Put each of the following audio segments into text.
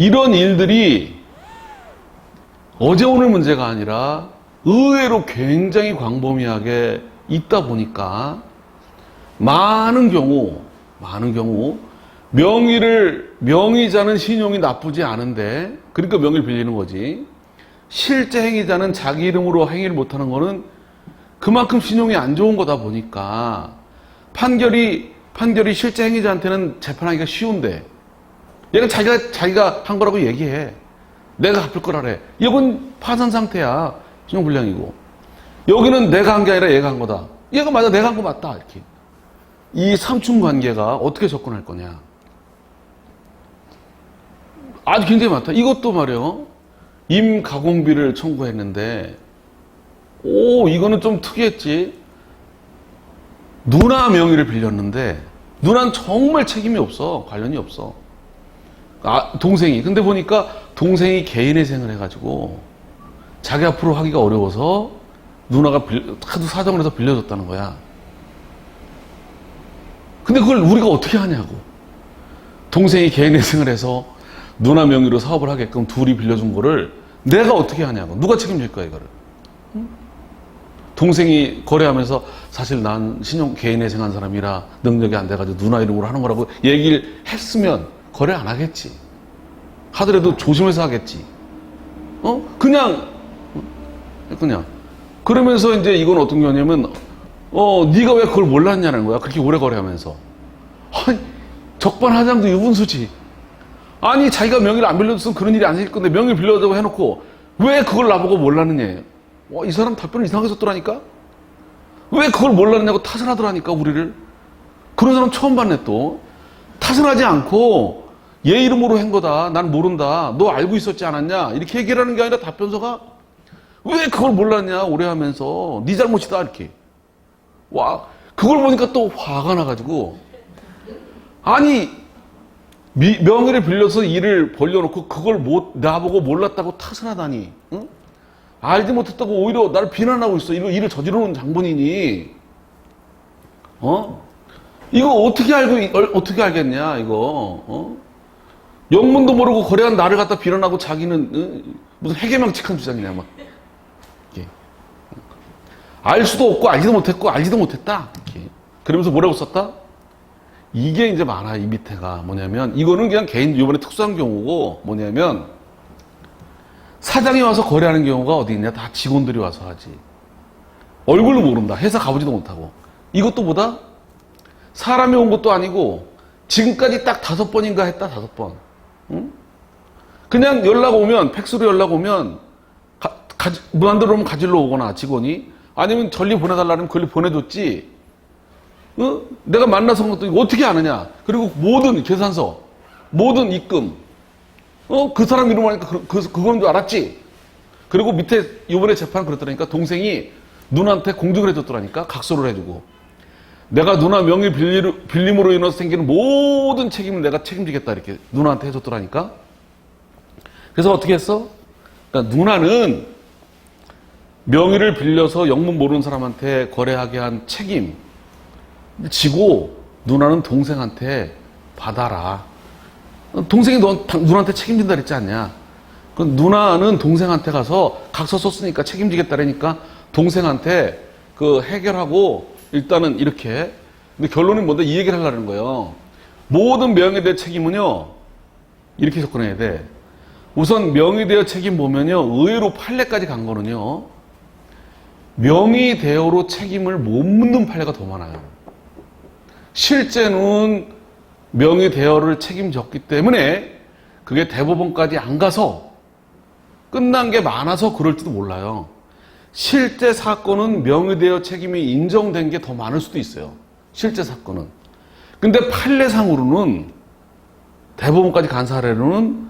이런 일들이 어제 오늘 문제가 아니라 의외로 굉장히 광범위하게 있다 보니까 많은 경우, 많은 경우 명의를 명의자는 신용이 나쁘지 않은데 그러니까 명의를 빌리는 거지. 실제 행위자는 자기 이름으로 행위를 못하는 거는 그만큼 신용이 안 좋은 거다 보니까 판결이 판결이 실제 행위자한테는 재판하기가 쉬운데 얘는 자기가 자기가 한 거라고 얘기해. 내가 갚을 거라래. 이건 파산 상태야. 신용불량이고. 여기는 내가 한 게 아니라 얘가 한 거다. 얘가 맞아. 내가 한 거 맞다. 이렇게. 이 삼중 관계가 어떻게 접근할 거냐. 아주 굉장히 많다. 이것도 말이요. 임가공비를 청구했는데, 오, 이거는 좀 특이했지. 누나 명의를 빌렸는데, 누나는 정말 책임이 없어. 관련이 없어. 아, 동생이. 근데 보니까 동생이 개인회생을 해가지고 자기 앞으로 하기가 어려워서 누나가 빌, 하도 사정을 해서 빌려줬다는 거야. 근데 그걸 우리가 어떻게 하냐고. 동생이 개인회생을 해서 누나 명의로 사업을 하게끔 둘이 빌려준 거를 내가 어떻게 하냐고. 누가 책임질 거야, 이거를. 응? 동생이 거래하면서 사실 난 신용 개인회생 한 사람이라 능력이 안 돼가지고 누나 이름으로 하는 거라고 얘기를 했으면 거래 안 하겠지. 하더라도 조심해서 하겠지. 어? 그냥, 그냥. 그러면서 이제 이건 어떤 거냐면, 어, 네가 왜 그걸 몰랐냐는 거야. 그렇게 오래 거래하면서. 아니, 적반하장도 유분수지. 아니, 자기가 명의를 안 빌려줬으면 그런 일이 안 생길 건데 명의 빌려달라고 해놓고 왜 그걸 나보고 몰랐느냐. 와, 이 사람 답변을 이상하게 썼더라니까? 왜 그걸 몰랐냐고 탓을 하더라니까, 우리를. 그런 사람 처음 봤네, 또. 탓을 하지 않고 얘 이름으로 한 거다. 난 모른다. 너 알고 있었지 않았냐? 이렇게 얘기를 하는 게 아니라 답변서가 왜 그걸 몰랐냐? 오래 하면서 네 잘못이다 이렇게. 와 그걸 보니까 또 화가 나가지고 아니 미- 명의를 빌려서 일을 벌려놓고 그걸 못 나보고 몰랐다고 탓을 하다니. 응? 알지 못했다고 오히려 나를 비난하고 있어. 이거 일을 저지르는 장본인이. 어? 이거 어떻게 알고, 어떻게 알겠냐, 이거, 어? 영문도 모르고 거래한 나를 갖다 비난하고 자기는, 어? 무슨 해계망측한 주장이냐, 막. 이렇게. 알 수도 없고, 알지도 못했고, 알지도 못했다. 이렇게. 그러면서 뭐라고 썼다? 이게 이제 많아, 이 밑에가. 뭐냐면, 이거는 그냥 개인, 이번에 특수한 경우고, 뭐냐면, 사장이 와서 거래하는 경우가 어디 있냐? 다 직원들이 와서 하지. 얼굴도 모른다. 회사 가보지도 못하고. 이것도 보다 사람이 온 것도 아니고 지금까지 딱 다섯 번인가 했다 다섯 번. 응? 그냥 연락 오면 팩스로 연락 오면 가, 가, 문안 들어오면 가질러 오거나 직원이 아니면 전리 보내달라면 그걸 보내줬지. 어? 내가 만나서 온 것도 어떻게 아느냐? 그리고 모든 계산서, 모든 입금, 어? 그 사람 이름 하니까 그, 그, 그건 줄 알았지? 그리고 밑에 이번에 재판 그랬더라니까 동생이 누나한테 공증을 해줬더라니까 각서를 해주고 내가 누나 명의 빌림으로 인해서 생기는 모든 책임을 내가 책임지겠다 이렇게 누나한테 해줬더라니까? 그래서 어떻게 했어? 그러니까 누나는 명의를 빌려서 영문 모르는 사람한테 거래하게 한 책임 지고 누나는 동생한테 받아라. 동생이 너, 누나한테 책임진다 그랬지 않냐? 그 누나는 동생한테 가서 각서 썼으니까 책임지겠다 그러니까 동생한테 그 해결하고 일단은 이렇게 근데 결론은 뭔데 이 얘기를 하려는 거예요. 모든 명의대여 책임은요 이렇게 접근해야 돼. 우선 명의 대여 책임 보면요 의외로 판례까지 간 거는요 명의 대여로 책임을 못 묻는 판례가 더 많아요. 실제는 명의 대여를 책임졌기 때문에 그게 대법원까지 안 가서 끝난 게 많아서 그럴지도 몰라요. 실제 사건은 명의대여 책임이 인정된 게 더 많을 수도 있어요. 실제 사건은. 근데 판례상으로는 대법원까지 간 사례로는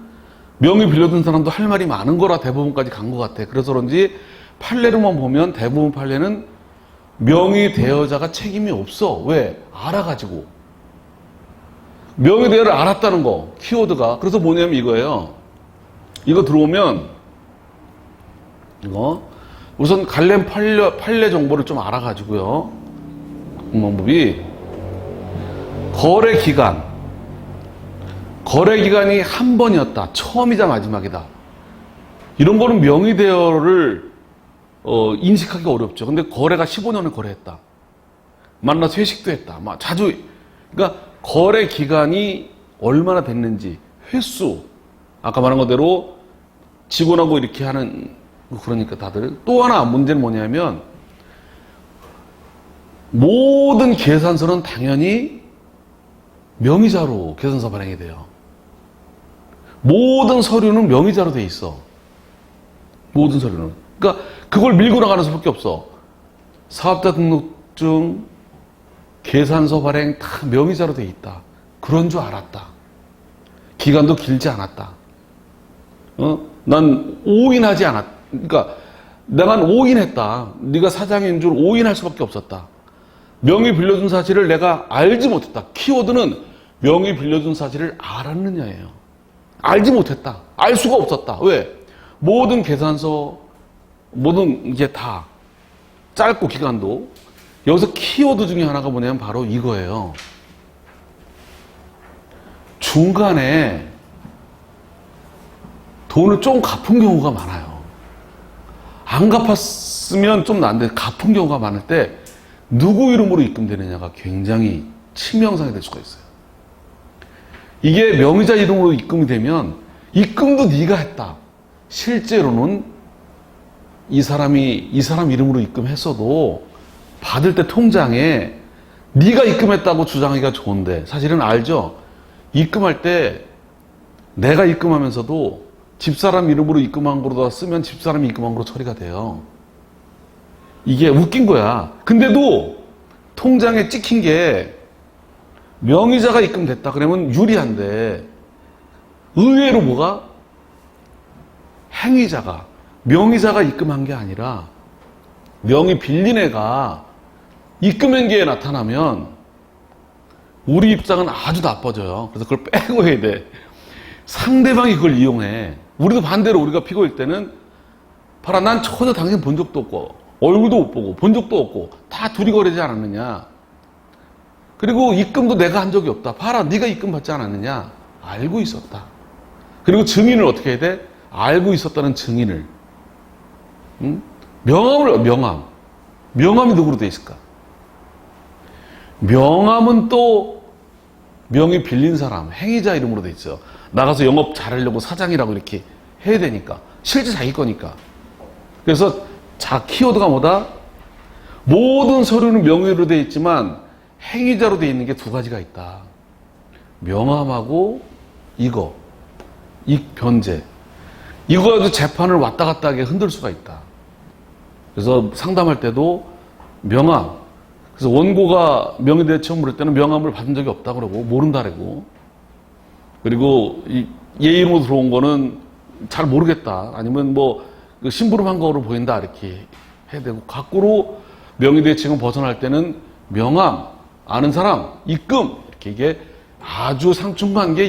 명의 빌려준 사람도 할 말이 많은 거라 대법원까지 간 것 같아. 그래서 그런지 판례로만 보면 대부분 판례는 명의 대여자가 책임이 없어. 왜? 알아가지고. 명의 대여를 알았다는 거, 키워드가. 그래서 뭐냐면 이거예요. 이거 들어오면, 이거. 우선 관련 판례, 판례 정보를 좀 알아가지고요. 공무원법이 거래 기간, 거래 기간이 한 번이었다. 처음이자 마지막이다. 이런 거는 명의 대여를 어, 인식하기가 어렵죠. 근데 거래가 15년을 거래했다. 만나서 회식도 했다. 막 자주 그러니까 거래 기간이 얼마나 됐는지 횟수 아까 말한 것대로 직원하고 이렇게 하는 그러니까 다들 또 하나 문제는 뭐냐면 모든 계산서는 당연히 명의자로 계산서 발행이 돼요. 모든 서류는 명의자로 돼 있어. 모든 서류는. 그러니까 그걸 밀고 나가는 수밖에 없어. 사업자 등록증, 계산서 발행 다 명의자로 돼 있다. 그런 줄 알았다. 기간도 길지 않았다. 어? 난 오인하지 않았. 그러니까 내가 5인했다. 네가 사장인 줄 5인할 수밖에 없었다. 명의 빌려준 사실을 내가 알지 못했다. 키워드는 명의 빌려준 사실을 알았느냐예요. 알지 못했다. 알 수가 없었다. 왜? 모든 계산서, 모든 이게 다 짧고 기간도 여기서 키워드 중에 하나가 뭐냐면 바로 이거예요. 중간에 돈을 좀 갚은 경우가 많아요. 안 갚았으면 좀 난데 갚은 경우가 많을 때 누구 이름으로 입금되느냐가 굉장히 치명상이 될 수가 있어요. 이게 명의자 이름으로 입금이 되면 입금도 네가 했다. 실제로는 이 사람이 이 사람 이름으로 입금했어도 받을 때 통장에 네가 입금했다고 주장하기가 좋은데 사실은 알죠. 입금할 때 내가 입금하면서도 집사람 이름으로 입금한 거로 쓰면 집사람이 입금한 거로 처리가 돼요. 이게 웃긴 거야. 근데도 통장에 찍힌 게 명의자가 입금됐다 그러면 유리한데 의외로 뭐가 행위자가 명의자가 입금한 게 아니라 명의 빌린 애가 게 나타나면 우리 입장은 아주 나빠져요. 그래서 그걸 빼고 해야 돼. 상대방이 그걸 이용해. 우리도 반대로 우리가 피고일 때는 봐라 난 전혀 당신 본 적도 없고 얼굴도 못 보고 본 적도 없고 다 거래지 않았느냐. 그리고 입금도 내가 한 적이 없다. 봐라 네가 입금 받지 않았느냐. 알고 있었다. 그리고 증인을 어떻게 해야 돼? 알고 있었다는 증인을. 응? 명함을 명함. 명함이 누구로 돼 있을까? 명함은 또 명의 빌린 사람, 행위자 이름으로 돼 있죠. 나가서 영업 잘하려고 사장이라고 이렇게 해야 되니까. 실제 자기 거니까. 그래서 자, 키워드가 뭐다? 모든 서류는 명의로 돼 있지만 행위자로 돼 있는 게 두 가지가 있다. 명함하고 이거. 이 변제. 이거 가지고 재판을 왔다 갔다 하게 흔들 수가 있다. 그래서 상담할 때도 명함. 그래서 원고가 명의대체 물을 때는 명함을 받은 적이 없다 그러고 모른다 그러고 그리고 이름으로 들어온 거는 잘 모르겠다. 아니면 뭐그 심부름한 거로 보인다 이렇게 해야 되고 거꾸로 명의대칭은 벗어날 때는 명함 아는 사람 입금 이렇게 이게 아주 상충관계